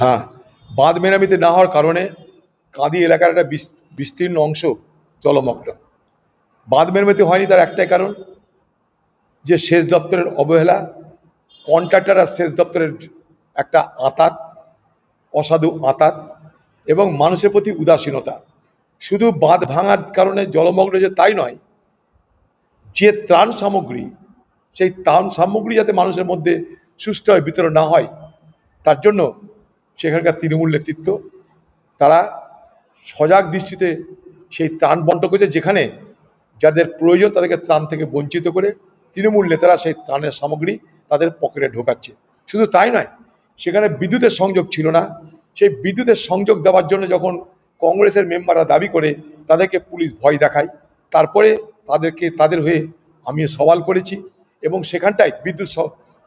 হ্যাঁ বাঁধ মেরামতি না হওয়ার কারণে কাঁদি এলাকার একটা বিস- বিস্তীর্ণ অংশ জলমগ্ন। বাঁধ মেরামতি হয়নি তার একটাই কারণ যে সেচ দপ্তরের অবহেলা কন্ট্রাক্টর আর সেচ দপ্তরের একটা আঁতাত, অসাধু আঁতাত এবং মানুষের প্রতি উদাসীনতা। শুধু বাঁধ ভাঙার কারণে জলমগ্ন যে তাই নয়, যে ত্রাণ সামগ্রী, সেই ত্রাণ সামগ্রী যাতে মানুষের মধ্যে সুষ্ঠুভাবে বিতরণ না হয়, তার জন্য সেখানকার তৃণমূল নেতৃত্ব, তারা সজাগ দৃষ্টিতে সেই ত্রাণ বন্টন করেছে, যেখানে যাদের প্রয়োজন তাদেরকে ত্রাণ থেকে বঞ্চিত করে তৃণমূল নেতারা সেই ত্রাণের সামগ্রী তাদের পকেটে ঢোকাচ্ছে। শুধু তাই নয়, সেখানে বিদ্যুতের সংযোগ ছিল না। সেই বিদ্যুতের সংযোগ দেওয়ার জন্য যখন কংগ্রেসের মেম্বাররা দাবি করে, তাদেরকে পুলিশ ভয় দেখায়। তারপরে তাদেরকে, তাদের হয়ে আমি সওয়াল করেছি এবং সেখানটায় বিদ্যুৎ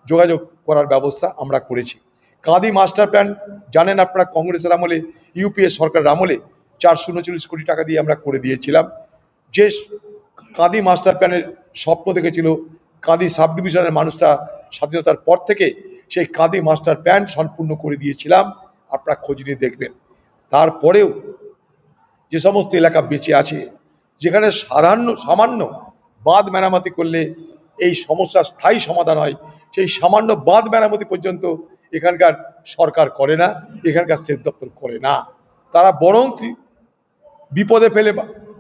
যোগাযোগ করার ব্যবস্থা আমরা করেছি। কাঁদি মাস্টার প্ল্যান, জানেন আপনারা কংগ্রেসের আমলে ইউপিএ সরকারের আমলে চারশো উনচল্লিশ কোটি টাকা দিয়ে আমরা করে দিয়েছিলাম। যে কাঁদি মাস্টার প্ল্যানের স্বপ্ন দেখেছিল কাঁদি সাব ডিভিশনের মানুষটা স্বাধীনতার পর থেকে, সেই কাঁদি মাস্টার প্ল্যান সম্পূর্ণ করে দিয়েছিলাম। আপনারা খোঁজ নিয়ে দেখবেন। তারপরেও যে সমস্ত এলাকা বেঁচে আছে, যেখানে সাধারণ, সামান্য বাঁধ মেরামতি করলে এই সমস্যার স্থায়ী সমাধান হয়, সেই সামান্য বাঁধ মেরামতি পর্যন্ত এখানকার সরকার করে না, এখানকার সেচ দপ্তর করে না। তারা বরং বিপদে ফেলে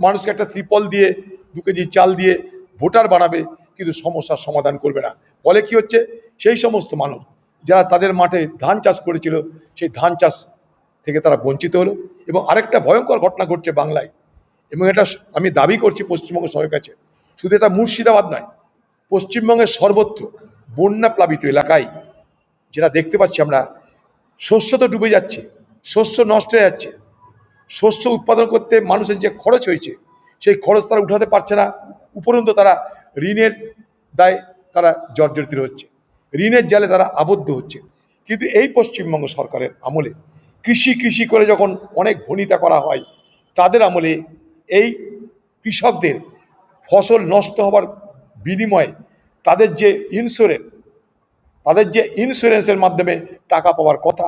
মানুষকে একটা ত্রিপল দিয়ে, দু কেজি চাল দিয়ে ভোটার বানাবে, কিন্তু সমস্যার সমাধান করবে না। ফলে কি হচ্ছে? সেই সমস্ত মানুষ যারা তাদের মাঠে ধান চাষ করেছিল, সেই ধান চাষ থেকে তারা বঞ্চিত হলো। এবং আরেকটা ভয়ঙ্কর ঘটনা ঘটছে বাংলায়। এবং এটা আমি দাবি করছি পশ্চিমবঙ্গ সরকারের কাছে। শুধু এটা মুর্শিদাবাদ নয়, পশ্চিমবঙ্গের সর্বত্র বন্যা প্লাবিত এলাকায় যেটা দেখতে পাচ্ছি আমরা, শস্য তো ডুবে যাচ্ছে, শস্য নষ্ট হয়ে যাচ্ছে। শস্য উৎপাদন করতে মানুষের যে খরচ হয়েছে, সেই খরচ তারা উঠাতে পারছে না। উপরন্ত তারা ঋণের দায় তারা জর্জরিত হচ্ছে। ঋণের জালে তারা আবদ্ধ হচ্ছে। কিন্তু এই পশ্চিমবঙ্গ সরকারের আমলে, কৃষি কৃষি করে যখন অনেক ভনিতা করা হয়, তাদের আমলে এই কৃষকদের ফসল নষ্ট হওয়ার বিনিময়ে তাদের যে ইন্স্যুরেন্স তাদের যে ইন্স্যুরেন্সের মাধ্যমে টাকা পাওয়ার কথা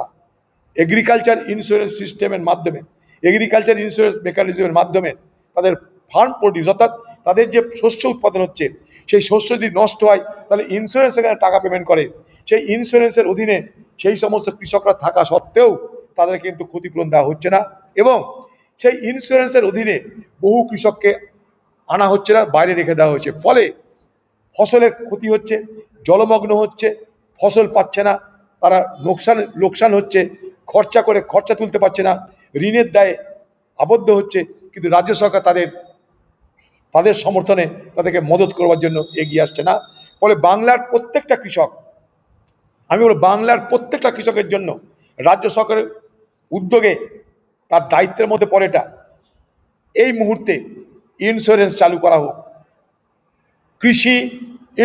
এগ্রিকালচার ইন্স্যুরেন্স সিস্টেমের মাধ্যমে এগ্রিকালচার ইন্স্যুরেন্স মেকানিজমের মাধ্যমে তাদের ফার্ম প্রডিউস অর্থাৎ তাদের যে শস্য উৎপাদন হচ্ছে, সেই শস্য যদি নষ্ট হয়, তাহলে ইন্স্যুরেন্স এখানে টাকা পেমেন্ট করে। সেই ইন্স্যুরেন্সের অধীনে সেই সমস্ত কৃষকরা থাকা সত্ত্বেও তাদের কিন্তু ক্ষতিপূরণ দেওয়া হচ্ছে না এবং সেই ইন্স্যুরেন্সের অধীনে বহু কৃষককে আনা হচ্ছে না, বাইরে রেখে দেওয়া হয়েছে। ফলে ফসলের ক্ষতি হচ্ছে, জলমগ্ন হচ্ছে ফসল পাচ্ছে না, তারা লোকসান লোকসান হচ্ছে, খরচা করে খরচা তুলতে পারছে না, ঋণের দায়ে আবদ্ধ হচ্ছে, কিন্তু রাজ্য সরকার তাদের তাদের সমর্থনে তাদেরকে মদত করবার জন্য এগিয়ে আসছে না। ফলে বাংলার প্রত্যেকটা কৃষক, আমি বলব বাংলার প্রত্যেকটা কৃষকের জন্য রাজ্য সরকারের উদ্যোগে তার দায়িত্বের মধ্যে পড়ে এটা। এই মুহূর্তে ইন্স্যুরেন্স চালু করা হোক। কৃষি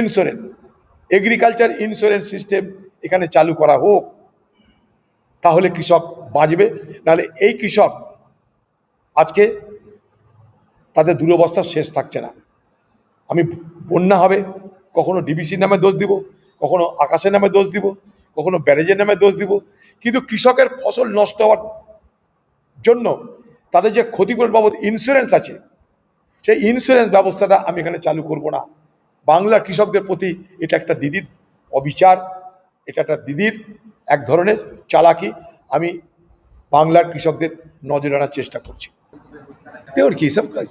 ইন্স্যুরেন্স এগ্রিকালচার ইন্স্যুরেন্স সিস্টেম এখানে চালু করা হোক, তাহলে কৃষক বাঁচবে। নাহলে এই কৃষক আজকে তাদের দুরবস্থার শেষ থাকছে না। আমি বন্যা হবে, কখনো ডিবিসির নামে দোষ দিব, কখনো আকাশের নামে দোষ দিব, কখনো ব্যারেজের নামে দোষ দিব। কিন্তু কৃষকের ফসল নষ্ট হওয়ার জন্য তাদের যে ক্ষতিপূরণ বাবদ ইন্স্যুরেন্স আছে, সেই ইন্স্যুরেন্স ব্যবস্থাটা আমি এখানে চালু করব না। বাংলার কৃষকদের প্রতি এটা একটা দিদির অবিচার, এটা একটা দিদির এক ধরনের চালাকি। আমি বাংলার কৃষকদের নজর আনার চেষ্টা করছি। দেখুন কী সব কাজ,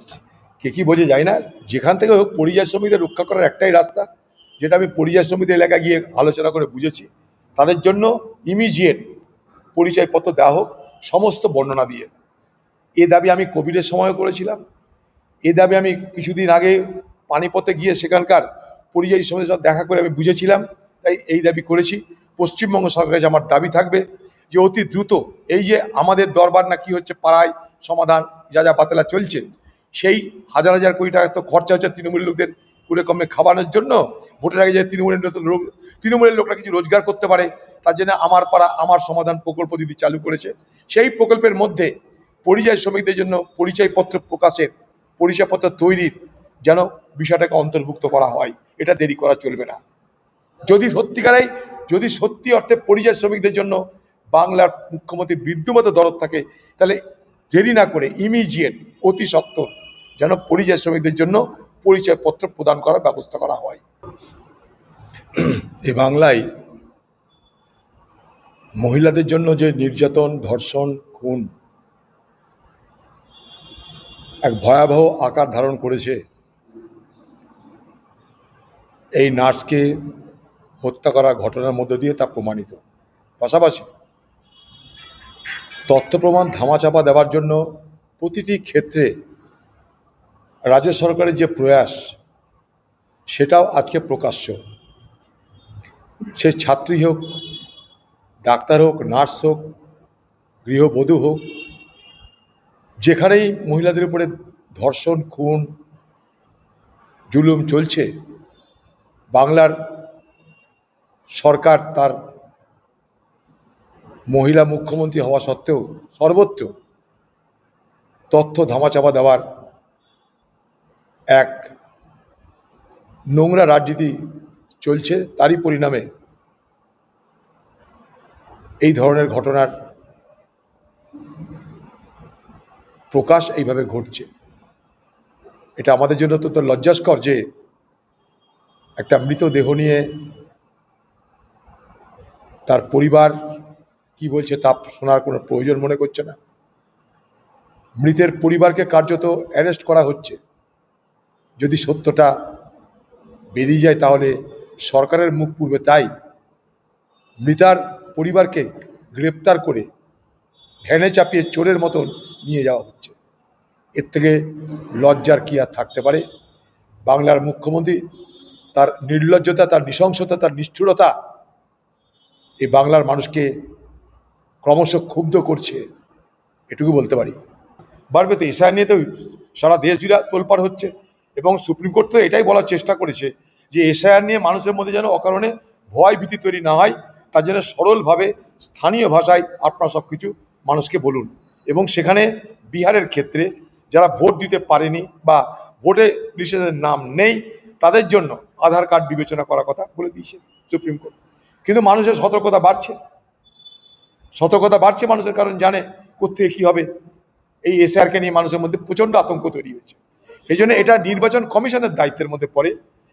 কে কি বোঝে যায় না, যেখান থেকে হোক পরিযায় শ্রমিকদের রক্ষা করার একটাই রাস্তা, যেটা আমি পরিযায় শ্রমিকদের এলাকায় গিয়ে আলোচনা করে বুঝেছি। তাদের জন্য ইমিজিয়েট পরিচয়পত্র দেওয়া হোক, সমস্ত বর্ণনা দিয়ে। এ দাবি আমি কোভিডের সময় করেছিলাম। এ দাবি আমি কিছুদিন আগে পানিপথে গিয়ে সেখানকার পরিযায়ী শ্রমিকদের সাথে দেখা করে আমি বুঝেছিলাম, তাই এই দাবি করেছি। পশ্চিমবঙ্গ সরকারের আমার দাবি থাকবে যে অতি দ্রুত এই যে আমাদের দরবার না কি হচ্ছে পাড়ায় সমাধান, যা যা পাতলা চলছে, সেই হাজার হাজার কোটি টাকা তো খরচা হচ্ছে তৃণমূলের লোকদের কুড়ে কমে খাওয়ানোর জন্য। ভোটের আগে যে তৃণমূলের লোক- তৃণমূলের লোকরা কিছু রোজগার করতে পারে, তার জন্য আমার পাড়া, আমার সমাধান প্রকল্প দিদি চালু করেছে। সেই প্রকল্পের মধ্যে পরিযায়ী শ্রমিকদের জন্য পরিচয়পত্র প্রকাশের, পরিচয়পত্র তৈরির যেন বিষয়টাকে অন্তর্ভুক্ত করা হয়। এটা দেরি করা চলবে না। যদি সত্যিকারেই যদি সত্যি অর্থে পরিযায়ী শ্রমিকদের জন্য বাংলার মুখ্যমন্ত্রীর বিদ্যুমতো দরদ থাকে, তাহলে দেরি না করে ইমিডিয়েট অতি সত্বর যেন পরিযায়ী শ্রমিকদের জন্য পরিচয়পত্র প্রদান করার ব্যবস্থা করা হয়। এই বাংলায় মহিলাদের জন্য যে নির্যাতন, ধর্ষণ, খুন, এক ভয়াবহ আকার ধারণ করেছে এই নার্সকে হত্যা করা ঘটনার মধ্য দিয়ে তা প্রমাণিত। পাশাপাশি তথ্য প্রমাণ ধামাচাপা দেওয়ার জন্য প্রতিটি ক্ষেত্রে রাজ্য সরকারের যে প্রয়াস, সেটাও আজকে প্রকাশ্য। সে ছাত্রী হোক, ডাক্তার হোক, নার্স হোক, গৃহবধূ হোক, যেখানেই মহিলাদের উপরে ধর্ষণ, খুন, জুলুম চলছে সরকার তার মহিলা মুখ্যমন্ত্রী হওয়া সত্ত্বেও সর্বত্র তথ্য ধামাচাপা দেওয়ার এক নোংরা রাজনীতি চলছে, তারই পরিণামে এই ধরনের ঘটনার প্রকাশ এইভাবে ঘটছে। এটা আমাদের জন্য তো লজ্জাস্কর যে একটা মৃতদেহ নিয়ে তার পরিবার কি বলছে তা শোনার কোনো প্রয়োজন মনে করছে না। মৃতের পরিবারকে কার্যত অ্যারেস্ট করা হচ্ছে। যদি সত্যটা বেরিয়ে যায় তাহলে সরকারের মুখ পূর্বে তাই মৃতার পরিবারকে গ্রেপ্তার করে ভ্যানে চাপিয়ে চোরের মতন নিয়ে যাওয়া হচ্ছে। এর থেকে লজ্জার কি আর থাকতে পারে? বাংলার মুখ্যমন্ত্রী তার নির্লজ্জতা, তার নৃশংসতা, তার নিষ্ঠুরতা এই বাংলার মানুষকে ক্রমশ ক্ষুব্ধ করছে, এটুকু বলতে পারি। বাড়বে তো, এসআই নিয়ে তো সারা দেশ জুড়ে তোলপাড় হচ্ছে এবং সুপ্রিম কোর্ট তো এটাই বলার চেষ্টা করেছে যে এসআইআর নিয়ে মানুষের মধ্যে যেন অকারণে ভয় ভীতি তৈরি না হয়, তার জন্য সরলভাবে স্থানীয় ভাষায় আপনারা সব কিছু মানুষকে বলুন। এবং সেখানে বিহারের ক্ষেত্রে যারা ভোট দিতে পারেনি বা ভোটে লিস্টের নাম নেই তাদের জন্য আধার কার্ড বিবেচনা করার কথা বলে দিয়েছে সুপ্রিম কোর্ট। কিন্তু মানুষের সতর্কতা বাড়ছে। সতর্কতা বাড়ছে মানুষের কারণ জানে কোথেকে কী হবে। এই এসআরকে নিয়ে মানুষের মধ্যে প্রচণ্ড আতঙ্ক তৈরি হয়েছে। সেই জন্য এটা নির্বাচন কমিশনের দায়িত্বের মধ্যে পড়ে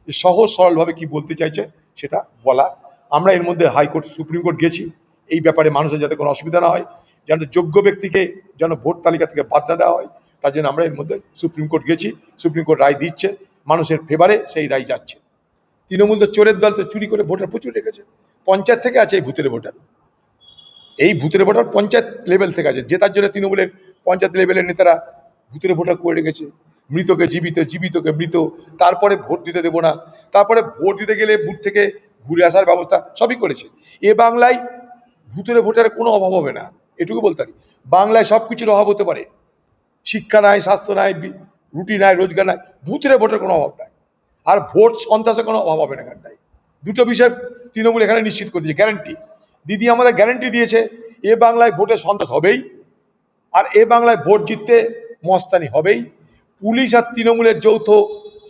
যে সহজ সরলভাবে কি বলতে চাইছে সেটা বলা। আমরা এর মধ্যে হাইকোর্ট, সুপ্রিম কোর্ট গেছি। এই ব্যাপারে মানুষের যাতে কোনো অসুবিধা না হয়, যেন যোগ্য ব্যক্তিকে যেন ভোট তালিকা থেকে বাদ না দেওয়া হয়, তার জন্য আমরা এর মধ্যে সুপ্রিম কোর্ট গেছি। সুপ্রিম কোর্ট রায় দিচ্ছে। মানুষের ফেভারে সেই রায় যাচ্ছে। তৃণমূল তো চোরের দল তো চুরি করে ভোটার প্রচুর রেখেছে। পঞ্চায়েত থেকে আছে এই ভূতের ভোটার। এই ভূতের ভোটার পঞ্চায়েত লেভেল থেকে আছে। জেতার জন্য তৃণমূলের পঞ্চায়েত লেভেলের নেতারা ভূতের ভোটার করে রেখেছে। মৃতকে জীবিত, জীবিতকে মৃত, তারপরে ভোট দিতে দেবো না। তারপরে ভোট দিতে গেলে বুথ থেকে ঘুরে আসার ব্যবস্থা সবই করেছে। এ বাংলায় ভূতের ভোটারের কোনো অভাব হবে না। এটুকু বলতে পারি। বাংলায় সব কিছুর অভাব হতে পারে। শিক্ষা নাই, স্বাস্থ্য নাই রুটি নাই, রোজগার নাই, ভূতের ভোটের কোনো অভাব নাই। আর ভোট সন্ত্রাসের কোনো অভাব হবে না এখানটায় দুটো বিষয় তৃণমূল এখানে নিশ্চিত করে দিয়েছে গ্যারান্টি দিদি আমাদের গ্যারান্টি দিয়েছে, এ বাংলায় ভোটে সন্ত্রাস হবেই, আর এ বাংলায় ভোট জিততে মস্তানি হবেই। পুলিশ আর তৃণমূলের যৌথ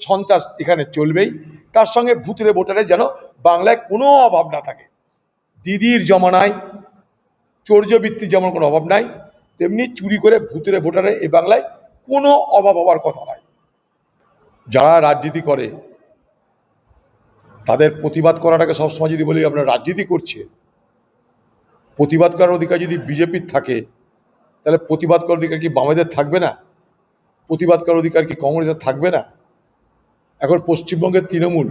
সন্ত্রাস এখানে চলবেই। তার সঙ্গে ভূতের ভোটারের যেন বাংলায় কোনো অভাব না থাকে। দিদির জমানায় চৌর্যবৃত্তির যেমন কোনো অভাব নাই, তেমনি চুরি করে ভূতের ভোটারে এ বাংলায় কোনো অভাব হওয়ার কথা নাই যারা রাজনীতি করে, তাদের প্রতিবাদ করাটাকে সবসময় যদি বলি আপনারা রাজনীতি করছে, প্রতিবাদ করার অধিকার যদি বিজেপির থাকে, তাহলে প্রতিবাদ করার অধিকার কি বামেদের থাকবে না? প্রতিবাদ করার অধিকার কি কংগ্রেসের থাকবে না? এখন পশ্চিমবঙ্গের তৃণমূল,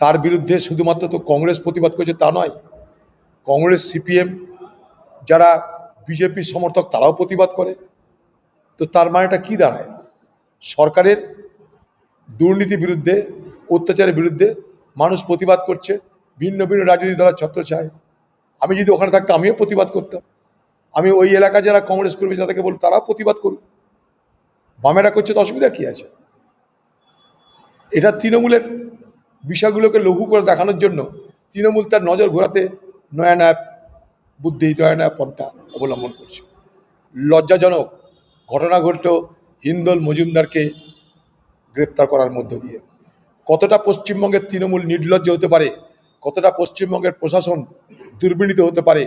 তার বিরুদ্ধে শুধুমাত্র তো কংগ্রেস প্রতিবাদ করছে তা নয়, কংগ্রেস, সিপিএম, যারা বিজেপির সমর্থক তারাও প্রতিবাদ করে। তো তার মানেটা কি দাঁড়ায়? সরকারের দুর্নীতির বিরুদ্ধে, অত্যাচারের বিরুদ্ধে মানুষ প্রতিবাদ করছে, ভিন্ন ভিন্ন রাজনৈতিক দলের ছত্রছায় আমি যদি ওখানে থাকতাম, আমিও প্রতিবাদ করতাম। আমি ওই এলাকা যারা কংগ্রেস কর্মী তাদেরকে বলব, তারাও প্রতিবাদ করুক বামেরা করছে তো অসুবিধা কি আছে? এটা তৃণমূলের বিষয়গুলোকে লঘু করে দেখানোর জন্য তৃণমূল তার নজর ঘোরাতে নয়া নয়া বুদ্ধি, নয়া নয়া পন্থা অবলম্বন করছে। লজ্জাজনক ঘটনা ঘটল হিন্দল মজুমদারকে গ্রেপ্তার করার মধ্য দিয়ে। কতটা পশ্চিমবঙ্গের তৃণমূল নির্লজ্জ হতে পারে, কতটা পশ্চিমবঙ্গের প্রশাসন দুর্বিনীত হতে পারে,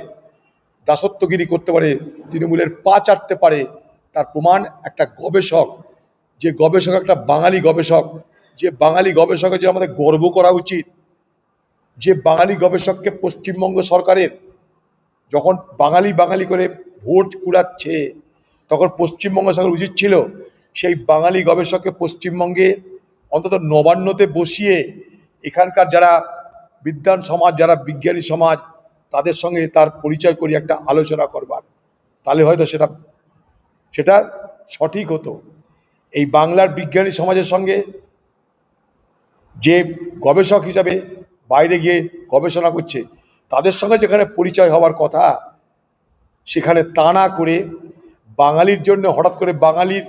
দাসত্বগিরি করতে পারে, তৃণমূলের পা চাটতে পারে, তার প্রমাণ একটা গবেষক, যে গবেষক একটা বাঙালি গবেষক, যে বাঙালি গবেষকের যে আমাদের গর্ব করা উচিত, যে বাঙালি গবেষককে পশ্চিমবঙ্গ সরকারের যখন বাঙালি বাঙালি করে ভোট কুড়াচ্ছে তখন পশ্চিমবঙ্গ সরকার উচিত ছিল সেই বাঙালি গবেষককে পশ্চিমবঙ্গে অন্তত নবান্নতে বসিয়ে এখানকার যারা বিদ্যান সমাজ, যারা বিজ্ঞানী সমাজ, তাদের সঙ্গে তার পরিচয় করি একটা আলোচনা করবার। তাহলে হয়তো সেটা সেটা সঠিক হতো। এই বাংলার বিজ্ঞানী সমাজের সঙ্গে যে গবেষক হিসাবে বাইরে গিয়ে গবেষণা করছে, তাদের সঙ্গে যেখানে পরিচয় হওয়ার কথা, সেখানে তা না করে বাঙালির জন্য হঠাৎ করে বাঙালির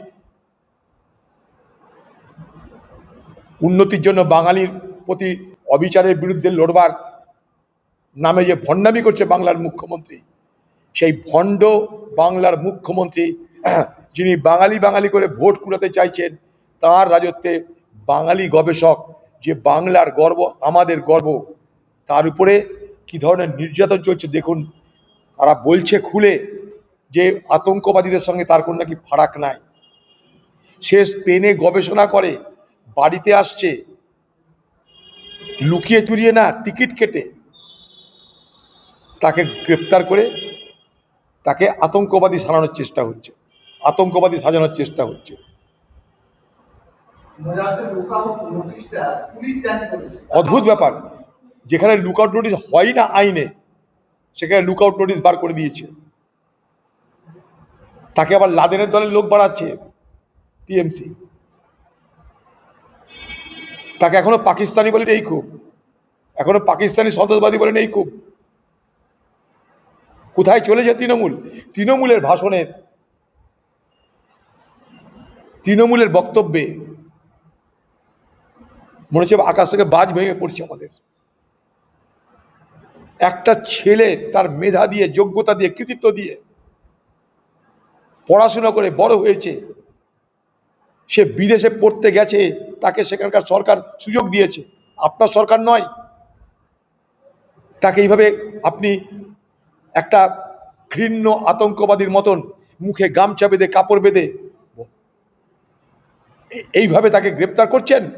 উন্নতির জন্য বাঙালির প্রতি অবিচারের বিরুদ্ধে লড়বার নামে যে ভণ্ডামি করছে বাংলার মুখ্যমন্ত্রী, সেই ভণ্ড বাংলার মুখ্যমন্ত্রী, যিনি বাঙালি বাঙালি করে ভোট কুড়াতে চাইছেন, তার রাজত্বে বাঙালি গবেষক, যে বাংলার গর্ব, আমাদের গর্ব, তার উপরে কি ধরনের নির্যাতন চলছে দেখুন, তারা বলছে খুলে যে আতঙ্কবাদীদের সঙ্গে তার কোনো নাকি ফারাক নাই। সে স্পেনে গবেষণা করে, বাড়িতে আসছে, লুকিয়ে চুরিয়ে না, টিকিট কেটে তাকে গ্রেপ্তার করে তাকে আতঙ্কবাদী সাজানোর চেষ্টা হচ্ছে, আতঙ্কবাদী সাজানোর চেষ্টা হচ্ছে। অদ্ভুত ব্যাপার, যেখানে লুকআউট নোটিশ হয় না আইনে, সেখানে লুকআউট নোটিশ বার করে দিয়েছে। তাকে আবার লাদেনের দলের লোক বাড়াচ্ছে টিএমসি। তাকে এখনও পাকিস্তানি বলে নেই খুব। এখনও পাকিস্তানি সন্ত্রাসবাদী বলে নেই খুব। কোথায় চলেছে তৃণমূল? তৃণমূলের ভাষণের তৃণমূলের বক্তব্যে। মনে হচ্ছে আকাশ থেকে বাজ ভেঙে পড়ছে আমাদের। একটা ছেলে তার মেধা দিয়ে, যোগ্যতা দিয়ে, কৃতিত্ব দিয়ে পড়াশোনা করে বড় হয়েছে। সে বিদেশে পড়তে গেছে, তাকে সেখানকার সরকার সুযোগ দিয়েছে। আপনার সরকার নয়। তাকে এইভাবে আপনি একটা ঘৃণ্য আতঙ্কবাদীর মতন মুখে গামছা বেঁধে, কাপড় বেঁধে এইভাবে তাকে গ্রেপ্তার করছেন?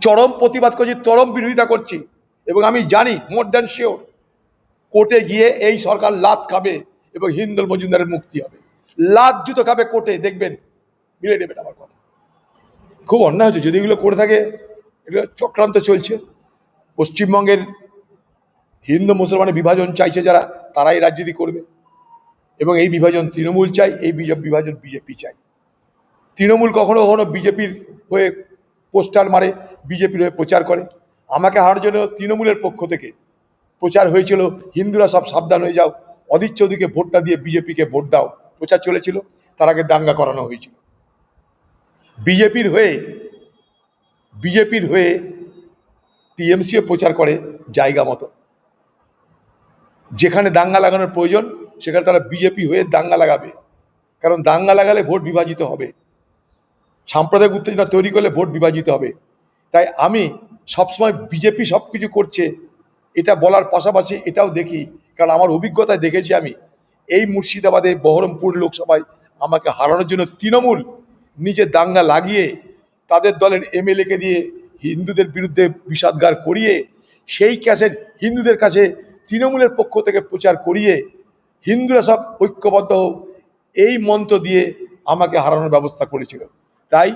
চরম প্রতিবাদ করছি, চরম বিরোধিতা করছি। এবং আমি জানি, মোর দ্যান শিওর কোর্টে গিয়ে এই সরকার লাত খাবে এবং হিন্দুল মজুমদারের মুক্তি হবে। লাত জুতো খাবে কোর্টে, দেখবেন। মিলে নেবেন আমার কথা। খুব অন্যায় হচ্ছে, যদি এগুলো করে থাকে, এটা চক্রান্ত চলছে। পশ্চিমবঙ্গের হিন্দু মুসলমানের বিভাজন চাইছে যারা, তারাই রাজনীতি করবে। এবং এই বিভাজন তৃণমূল চাই, এই বিভাজন বিজেপি চাই। তৃণমূল কখনো কখনো বিজেপির হয়ে পোস্টার মারে, বিজেপির হয়ে প্রচার করে। আমাকে হারার জন্য তৃণমূলের পক্ষ থেকে প্রচার হয়েছিল। হিন্দুরা সব সাবধান হয়ে যাও। অদিত চৌধুরীকে ভোটটা দিয়ে বিজেপিকে ভোট দাও। প্রচার চলেছিল। তার আগে দাঙ্গা করানো হয়েছিল। বিজেপির হয়ে বিজেপির হয়ে টিএমসিও প্রচার করে জায়গা মতো। যেখানে দাঙ্গা লাগানোর প্রয়োজন, সেখানে তারা বিজেপি হয়ে দাঙ্গা লাগাবে। কারণ দাঙ্গা লাগালে ভোট বিভাজিত হবে। সাম্প্রদায়িক উত্তেজনা তৈরি করলে ভোট বিভাজিত হবে। তাই আমি সবসময় বিজেপি সব কিছু করছে এটা বলার পাশাপাশি এটাও দেখি, কারণ আমার অভিজ্ঞতায় দেখেছি আমি, এই মুর্শিদাবাদে বহরমপুর লোকসভায় আমাকে হারানোর জন্য তৃণমূল নিজে দাঙ্গা লাগিয়ে, তাদের দলের এমএলএকে দিয়ে হিন্দুদের বিরুদ্ধে বিষাদগার করিয়ে, সেই ক্যাসেট হিন্দুদের কাছে তৃণমূলের পক্ষ থেকে প্রচার করিয়ে, হিন্দুরা সব ঐক্যবদ্ধ হোক, এই মন্ত্র দিয়ে আমাকে হারানোর ব্যবস্থা করেছিল। তাই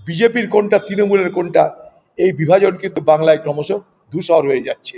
বিজেপির কোনটা তৃণমূলের কোনটা এই বিভাজন কিন্তু বাংলায় ক্রমশ ধূসর হয়ে যাচ্ছে।